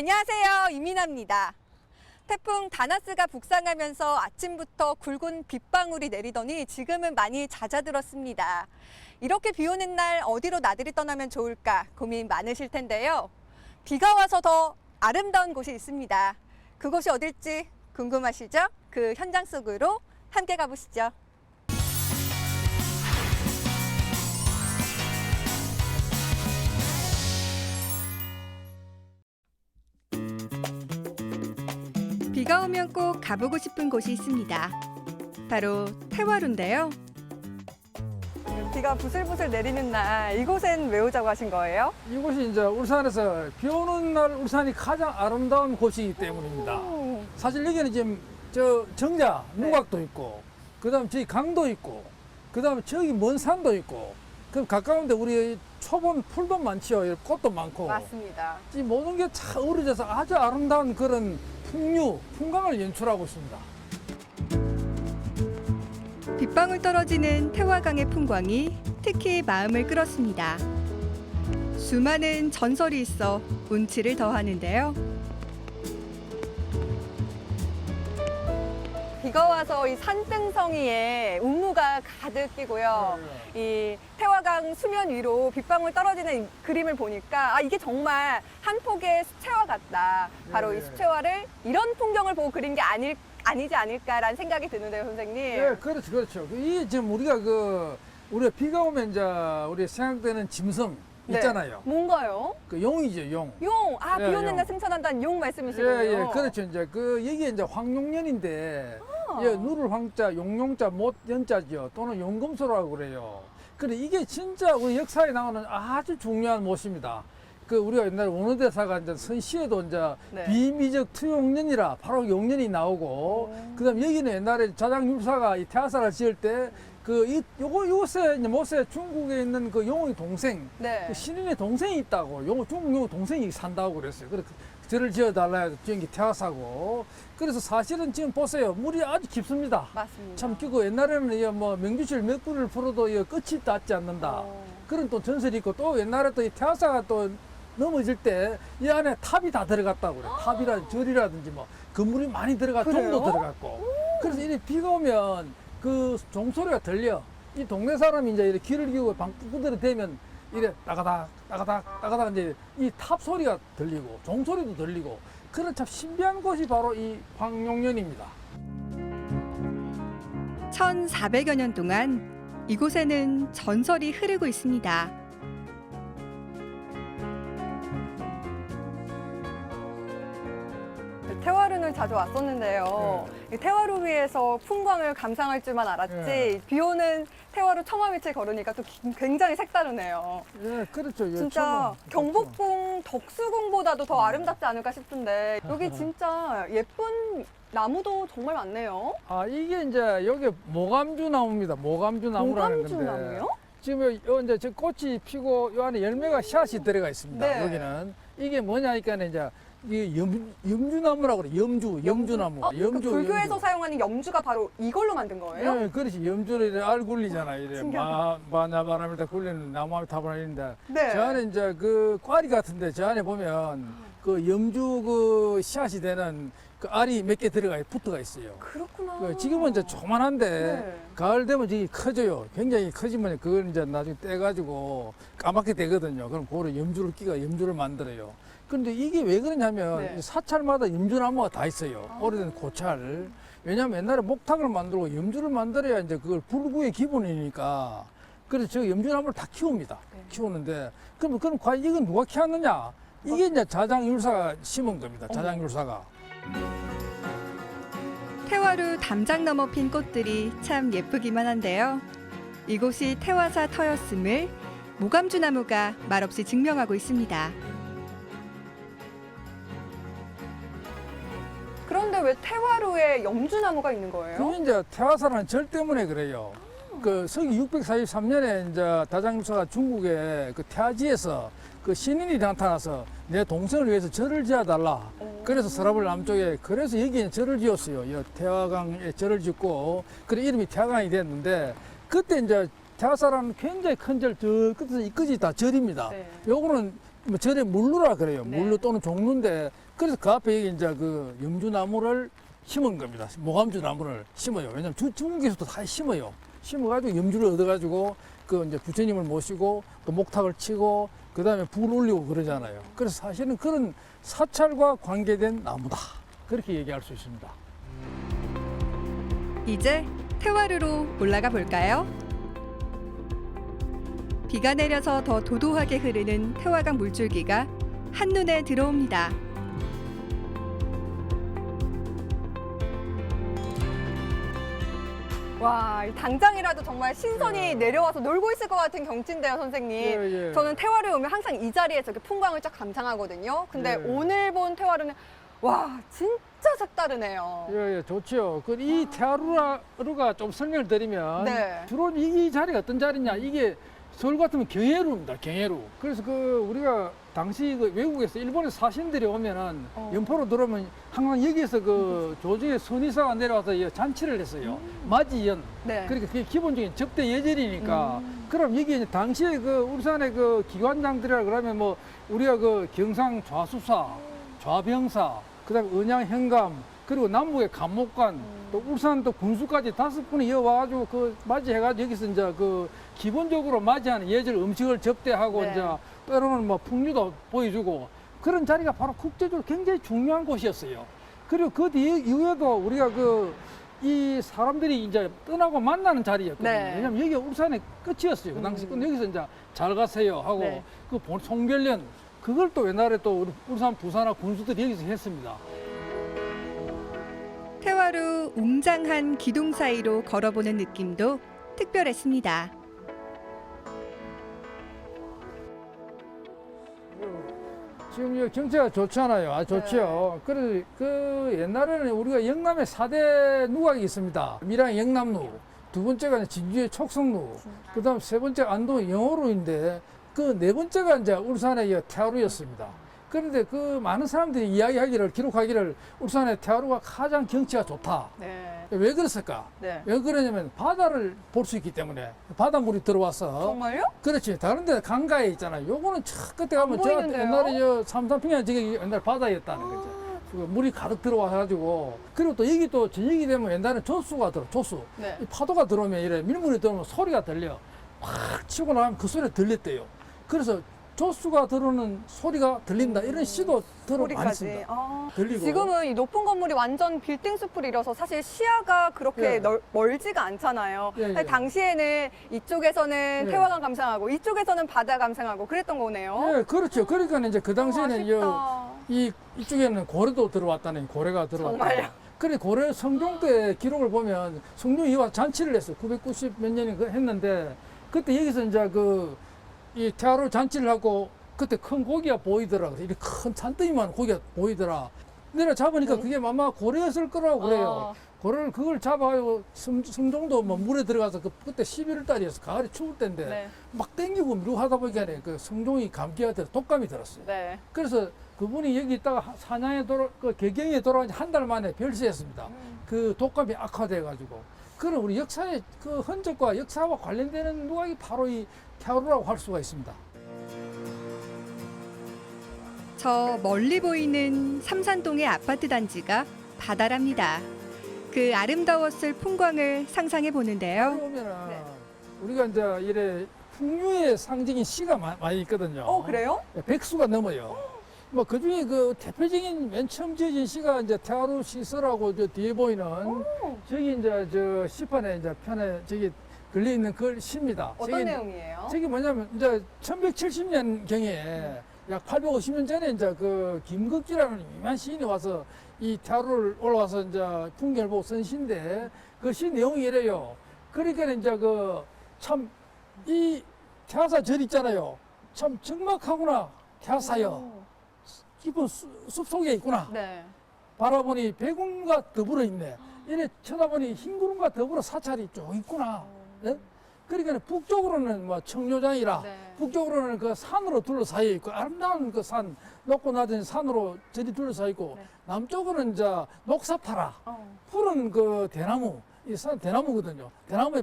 안녕하세요. 이민아입니다. 태풍 다나스가 북상하면서 아침부터 굵은 빗방울이 내리더니 지금은 많이 잦아들었습니다. 이렇게 비 오는 날 어디로 나들이 떠나면 좋을까 고민 많으실 텐데요. 비가 와서 더 아름다운 곳이 있습니다. 그곳이 어딜지 궁금하시죠? 그 현장 속으로 함께 가보시죠. 비가 오면 꼭 가보고 싶은 곳이 있습니다. 바로 태화루인데요. 비가 부슬부슬 내리는 날 이곳엔 왜 오자고 하신 거예요? 이곳이 이제 울산에서 비 오는 날 울산이 가장 아름다운 곳이기 때문입니다. 오, 사실 여기는 지금 저 정자 네. 누각도 있고, 그다음 저기 강도 있고, 그다음 저기 먼 산도 있고, 그럼 가까운데 우리 초본 풀도 많지요. 꽃도 많고, 맞습니다. 이 모든 게다 어우러져서 아주 아름다운 그런 풍류, 풍광을 연출하고 있습니다. 빗방울 떨어지는 태화강의 풍광이 특히 마음을 끌었습니다. 수많은 전설이 있어 운치를 더하는데요. 비가 와서 이 산등성이에 운무가 가득 끼고요. 이 태화강 수면 위로 빗방울 떨어지는 이 그림을 보니까 아 이게 정말 한 폭의 수채화 같다. 바로 네. 이 수채화를 이런 풍경을 보고 그린 게 아닐 아니지 않을까라는 생각이 드는데요, 선생님. 예, 그렇죠, 그렇죠. 이 지금 우리가 그 우리가 비가 오면 이제 우리 생각되는 짐승 네. 있잖아요. 뭔가요? 그 용이죠, 용. 용. 아, 예, 비 오는 용. 날 승천한다는 용 말씀이시군요. 예, 예, 그렇죠. 이제 그 여기 이제 황룡년인데, 아. 예, 누를 황자, 용용자, 못 연자죠. 또는 용금소라고 그래요. 그래 이게 진짜 우리 역사에 나오는 아주 중요한 못입니다. 그 우리가 옛날에 원어대사가 이제 선시에도 이제 네. 비미적 투용년이라 바로 용년이 나오고, 오. 그다음 여기는 옛날에 자장율사가 이 태화사를 지을 때. 그, 이, 요거, 요새, 이제 못에 중국에 있는 그 용의 동생, 네. 그 신인의 동생이 있다고 용, 중국 용 동생이 산다고 그랬어요. 그래 저를 지어 달라 해서 지은 게 태화사고 그래서 사실은 지금 보세요 물이 아주 깊습니다. 맞습니다. 참 끼고 옛날에는 이뭐 명주실 몇 구를 풀어도 이 끝이 닿지 않는다. 어. 그런 또 전설이 있고 또 옛날에 또 이 태화사가 또 넘어질 때 이 안에 탑이 다 들어갔다고 그래. 탑이라 절이라든지 뭐 건물이 많이 들어가 그래요? 종도 들어갔고. 그래서 이렇게 비가 오면 그 종소리가 들려. 이 동네 사람이 이제 이렇게 귀를 기고 방구들이 되면 이래 따가닥 따가닥 따가닥 이제 이 탑 소리가 들리고 종 소리도 들리고 그런 참 신비한 곳이 바로 이 황룡년입니다. 1400여 년 동안 이곳에는 전설이 흐르고 있습니다. 태화루는 자주 왔었는데요. 이 태화루 위에서 풍광을 감상할 줄만 알았지 네. 비 오는 태화루 처마 밑을 걸으니까 또 기- 굉장히 색다르네요. 예, 그렇죠. 예, 진짜 초봉. 경복궁 덕수궁보다도 더 아름답지 않을까 싶은데 여기 진짜 예쁜 나무도 정말 많네요. 아 이게 이제 여기 모감주 나무입니다. 모감주 나무라는 모감주 건데 나무요? 지금 요 이제 저 꽃이 피고 요 안에 열매가 씨앗이 들어가 있습니다. 네. 여기는 이게 뭐냐니까 이제 이 염, 염주나무라고 그래. 염주, 염주나무. 어? 그 불교에서 염주. 사용하는 염주가 바로 이걸로 만든 거예요? 예, 그렇지. 염주를 이래 알 굴리잖아. 이래 신기하다. 마, 마냐 바람을 다 굴리는 나무함이 타버리는데. 네. 저 안에 이제 그 꽈리 같은데 저 안에 보면 그 염주 그 씨앗이 되는 그 알이 몇 개 들어가 붙어가 있어요. 그렇구나. 그 지금은 이제 조만한데 네. 가을 되면 저기 커져요. 굉장히 커지면 그걸 이제 나중에 떼가지고 까맣게 되거든요. 그럼 그거를 염주를 끼가 염주를 만들어요. 그런데 이게 왜 그러냐면 네. 이 사찰마다 염주나무가 다 있어요. 아. 오래된 고찰. 왜냐면 옛날에 목탁을 만들고 염주를 만들어야 이제 그걸 불구의 기본이니까. 그래서 저 염주나무를 다 키웁니다. 네. 키우는데 그럼 그럼 과연 이건 누가 키웠느냐? 이게 이제 자장율사가 심은 겁니다. 자장율사가. 태화루 담장 넘어 핀 꽃들이 참 예쁘기만 한데요. 이곳이 태화사 터였음을 모감주 나무가 말없이 증명하고 있습니다. 그런데 왜 태화루에 염주나무가 있는 거예요? 그게 이제 태화사라는 절 때문에 그래요. 그 서기 643년에 이제 다장육사가 중국의 그 태화지에서 그 신인이 나타나서 내 동생을 위해서 절을 지어달라. 그래서 서라벌 남쪽에 그래서 여기에 절을 지었어요. 이 태화강에 절을 짓고 그래 이름이 태화강이 됐는데 그때 이제 태화사라는 굉장히 큰 절 저 끝에서 이 끝이 다 절입니다. 네. 요거는 뭐 절에 물루라 그래요. 네. 물루 또는 종루인데 그래서 그 앞에 이제 그 염주나무를 심은 겁니다. 모감주 나무를 심어요. 왜냐면 주, 중국에서도 다 심어요. 심어가지고 염주를 얻어가지고 그 이제 부처님을 모시고 또 목탁을 치고 그 다음에 불 올리고 그러잖아요. 그래서 사실은 그런 사찰과 관계된 나무다. 그렇게 얘기할 수 있습니다. 이제 태화루로 올라가 볼까요? 비가 내려서 더 도도하게 흐르는 태화강 물줄기가 한눈에 들어옵니다. 와, 당장이라도 정말 신선이 내려와서 놀고 있을 것 같은 경치인데요, 선생님. 예, 예. 저는 태화루에 오면 항상 이 자리에서 이렇게 풍광을 쫙 감상하거든요. 근데 예. 오늘 본 태화루는 와, 진짜 색다르네요. 예, 예, 좋죠. 그이 테아루라가 좀 설명을 드리면 네. 주로 이, 이 자리가 어떤 자리냐 이게 서울 같으면 경해루입니다. 경해루. 그래서 그 우리가 당시 그 외국에서 일본에 사신들이 오면은 어. 연포로 들어오면 항상 여기에서 그 조정의 선의사가 내려와서 이 잔치를 했어요. 맞이연. 네. 그러니까 그게 기본적인 접대 예절이니까. 음. 그럼 여기 이제 당시에 그 울산의 그 기관장들이라 그러면 뭐 우리가 그 경상 좌수사, 좌병사, 그다음에 은양 현감, 그리고 남북의 감목관, 음. 또 울산 또 군수까지 다섯 분이 이어와가지고 그 맞이해가지고 여기서 이제 그 기본적으로 맞이하는 예절 음식을 접대하고 네. 이제 때로는 뭐 풍류도 보여주고 그런 자리가 바로 국제적으로 굉장히 중요한 곳이었어요. 그리고 그뒤 이후에도 우리가 그 이 사람들이 이제 떠나고 만나는 자리였거든요. 네. 왜냐면 여기가 울산의 끝이었어요. 그 당시. 음. 여기서 이제 잘 가세요 하고 네. 그 본- 송별련 그걸 또 옛날에 또 우리 울산 부산하 군수들이 여기서 했습니다. 태화루 웅장한 기둥 사이로 걸어보는 느낌도 특별했습니다. 지금 이 경치가 좋잖아요. 아, 좋죠. 그래서 그 옛날에는 우리가 영남에 사대 누각이 있습니다. 밀양 영남루. 두 번째가 진주의 촉성루. 그 다음 세 번째 안동 영호루인데 그 네 번째가 이제 울산의 이 태화루였습니다. 그런데 그 많은 사람들이 이야기하기를, 기록하기를 울산의 태화루가 가장 경치가 좋다. 네. 왜 그랬을까? 네. 왜 그러냐면 바다를 볼 수 있기 때문에 바닷물이 들어와서 정말요? 그렇지. 다른 데 강가에 있잖아요. 요거는 저 끝에 가면 안저 보이는데요? 옛날에 저 삼산평야 저기 옛날 바다였다는 거죠. 그 물이 가득 들어와가지고 그리고 또 여기 또 저녁이 되면 옛날에 조수가 들어 조수 네. 이 파도가 들어오면 이래 밀물이 들어오면 소리가 들려 확 치고 나면 그 소리가 들렸대요. 그래서 조수가 들어오는 소리가 들린다 이런 시도 들어 많이 소리까지. 씁니다. 아, 들리고 지금은 이 높은 건물이 완전 빌딩 숲을이라서 사실 시야가 그렇게 예. 넓, 멀지가 않잖아요. 예, 예. 사실 당시에는 이쪽에서는 예. 태화강 감상하고 이쪽에서는 바다 감상하고 그랬던 거네요. 예, 그렇죠. 그러니까 이제 그 당시에는 이, 아쉽다. 이 이쪽에는 고래도 들어왔다는 고래가 들어왔다. 정말요? 그래 고래 성종 때 기록을 보면 성종이 와 잔치를 했어. 990 몇 년이 그 했는데 그때 여기서 이제 그 이 태화로 잔치를 하고 그때 큰 고기가 보이더라. 그래. 이렇게 큰 산더미만 고기가 보이더라. 내려 잡으니까 그게 아마 고래였을 거라고 그래요. 아. 고래를 그걸 잡아가지고 성, 성종도 뭐 물에 들어가서 그, 그때 11월 달이었어. 가을이 추울 때인데 네. 막 땡기고 밀고 하다 보니까 그 성종이 감기가 들어 독감이 들었어요. 네. 그래서 그분이 여기 있다가 하- 사냥에 돌아, 그 개경에 돌아온 지 한 달 만에 별세했습니다. 그 독감이 악화돼가지고. 그런 우리 역사의 그 흔적과 역사와 관련되는 누각이 바로 이 태화루라고 할 수가 있습니다. 저 멀리 보이는 삼산동의 아파트 단지가 바다랍니다. 그 아름다웠을 풍광을 상상해 보는데요. 보면은 네. 우리가 이제 이래 풍류의 상징인 시가 마- 많이 있거든요. 어, 그래요? 백수가 넘어요. 뭐 그중에 그 대표적인 맨 처음 지어진 시가 이제 태화루 시설하고 저 뒤에 보이는 저기 이제 저 시판에 이제 편에 저기 걸려 있는 그 시입니다. 어떤 저기 내용이에요? 저게 뭐냐면 이제 1170년 경에 약 850년 전에 이제 그 김극기라는 유명한 시인이 와서 이 태화루를 올라와서 이제 풍경을 보고 쓴 시인데 그 시 내용이 이래요. 그러니까 이제 그 참 이 태화사 절 있잖아요. 참 적막하구나 태화사여 깊은 수- 숲속에 있구나. 네. 바라보니 백운과 더불어 있네. 이래 쳐다보니 흰 구름과 더불어 사찰이 쭉 있구나. 예? 그러니까 북쪽으로는 뭐 청료장이라 네. 북쪽으로는 그 산으로 둘러싸여 있고 아름다운 그 산 높고 낮은 산으로 절이 둘러싸여 있고 네. 남쪽으로는 이제 녹사파라 어. 푸른 그 대나무 이 산 대나무거든요. 대나무의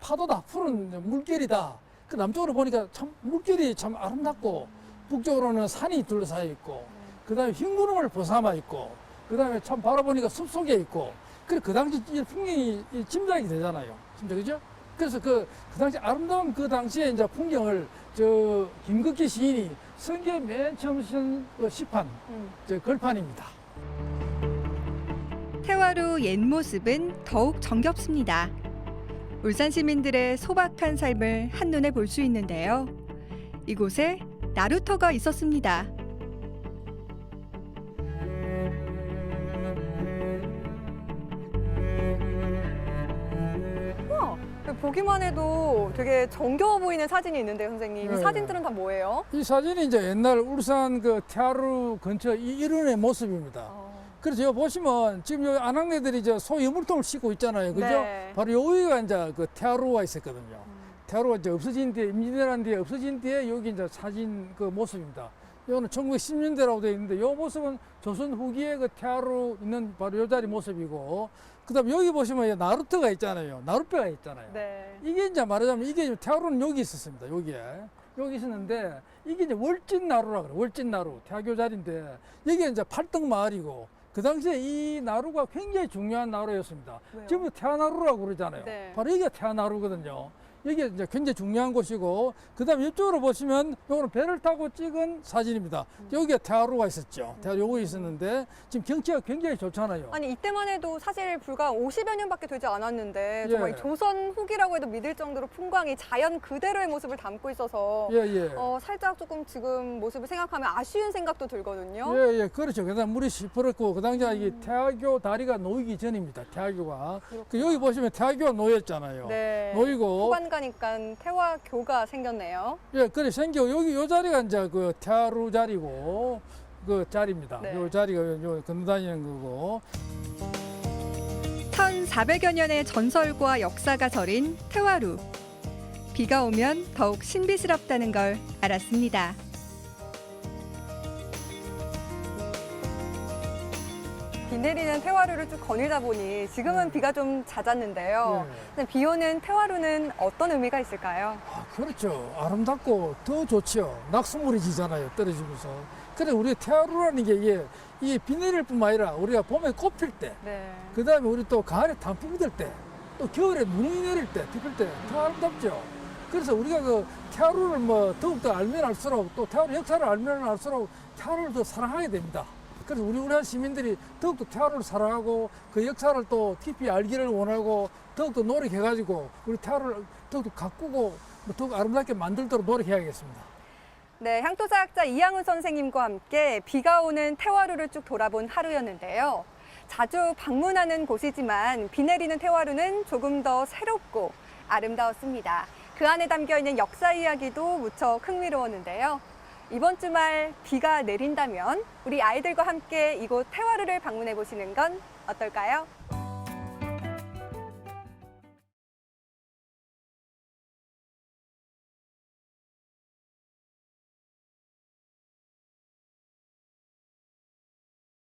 파도다 푸른 물결이다. 그 남쪽으로 보니까 참 물결이 참 아름답고 북쪽으로는 산이 둘러싸여 있고 그 다음에 흰 구름을 벗삼아 있고 그 다음에 참 바라보니까 숲 속에 있고 그래 그 당시 이 풍경이 이 짐작이 되잖아요. 진짜 그죠? 그래서 그, 그 당시 아름다운 그 당시에 이제 풍경을 저 김극기 시인이 성계 맨 처음 쓴그 시판, 음. 저 걸판입니다. 태화루 옛 모습은 더욱 정겹습니다. 울산 시민들의 소박한 삶을 한눈에 볼 수 있는데요. 이곳에 나루터가 있었습니다. 보기만 해도 되게 정겨워 보이는 사진이 있는데요, 선생님. 이 네. 사진들은 다 뭐예요? 이 사진이 이제 옛날 울산 그 태화루 근처 이 이른의 모습입니다. 어, 그래서 여기 보시면 지금 여기 안악내들이 저소 여물통을 싣고 있잖아요. 그죠? 네. 바로 여기가 이제 그 태화루가 있었거든요. 태화루가 이제 없어진 뒤에, 임진왜란 뒤에 없어진 뒤에 여기 이제 사진 그 모습입니다. 이거는 1910년대라고 되어 있는데 이 모습은 조선 후기에 그 태화루 있는 바로 요 자리 모습이고 그 다음에 여기 보시면 이 나루터가 있잖아요. 나룻배가 있잖아요. 네. 이게 이제 말하자면 이게 태화루는 여기 있었습니다. 여기에. 여기 있었는데 이게 이제 월진 나루라 그래. 월진 나루. 태화교 자리인데 여기가 이제 팔등 마을이고 그 당시에 이 나루가 굉장히 중요한 나루였습니다. 지금 태화나루라고 그러잖아요. 네. 바로 여기가 태화나루거든요. 여기 이제 굉장히 중요한 곳이고 그다음에 이쪽으로 보시면 요거는 배를 타고 찍은 사진입니다. 음. 여기가 태화루가 있었죠. 태화 요거 있었는데 지금 경치가 굉장히 좋잖아요. 아니 이때만 해도 사실 불과 50여 년밖에 되지 않았는데 예. 정말 조선 후기라고 해도 믿을 정도로 풍광이 자연 그대로의 모습을 담고 있어서 예, 예. 어, 살짝 조금 지금 모습을 생각하면 아쉬운 생각도 들거든요. 예, 예, 그렇죠. 그다음 물이 시퍼렇고 그 당시에 이 태화교 다리가 놓이기 전입니다. 태화교가. 그 여기 보시면 태화교가 놓였잖아요. 네. 놓이고 후반 가 니까 태화교가 생겼네요. 예, 그래 생겨 여기 요 자리가 이제 그 태화루 자리고 그 자리입니다. 네. 요 자리가 요 건너다니는 거고. 1400여 년의 전설과 역사가 절인 태화루. 비가 오면 더욱 신비스럽다는 걸 알았습니다. 비 내리는 태화루를 쭉 거닐다 보니 지금은 비가 좀 잦았는데요. 예. 근데 비 오는 태화루는 어떤 의미가 있을까요? 아, 그렇죠. 아름답고 더 좋죠. 낙수물이 지잖아요. 떨어지면서. 그래 우리 태화루라는 게 이게 이비 내릴 뿐만 아니라 우리가 봄에 꽃필 때, 네. 그 다음에 우리 또 가을에 단풍이 들 때, 또 겨울에 눈이 내릴 때, 비필 때 더 아름답죠. 그래서 우리가 그 태화루를 뭐 더욱더 알면 알수록 또 태화루 역사를 알면 알수록 태화루를 더 사랑하게 됩니다. 그래서 우리 우리한 시민들이 더욱더 태화루를 사랑하고 그 역사를 또 깊이 알기를 원하고 더욱더 노력해가지고 우리 태화루를 더욱더 가꾸고 뭐 더욱 아름답게 만들도록 노력해야겠습니다. 네, 향토사학자 이양훈 선생님과 함께 비가 오는 태화루를 쭉 돌아본 하루였는데요. 자주 방문하는 곳이지만 비 내리는 태화루는 조금 더 새롭고 아름다웠습니다. 그 안에 담겨 있는 역사 이야기도 무척 흥미로웠는데요. 이번 주말 비가 내린다면 우리 아이들과 함께 이곳 태화루를 방문해 보시는 건 어떨까요?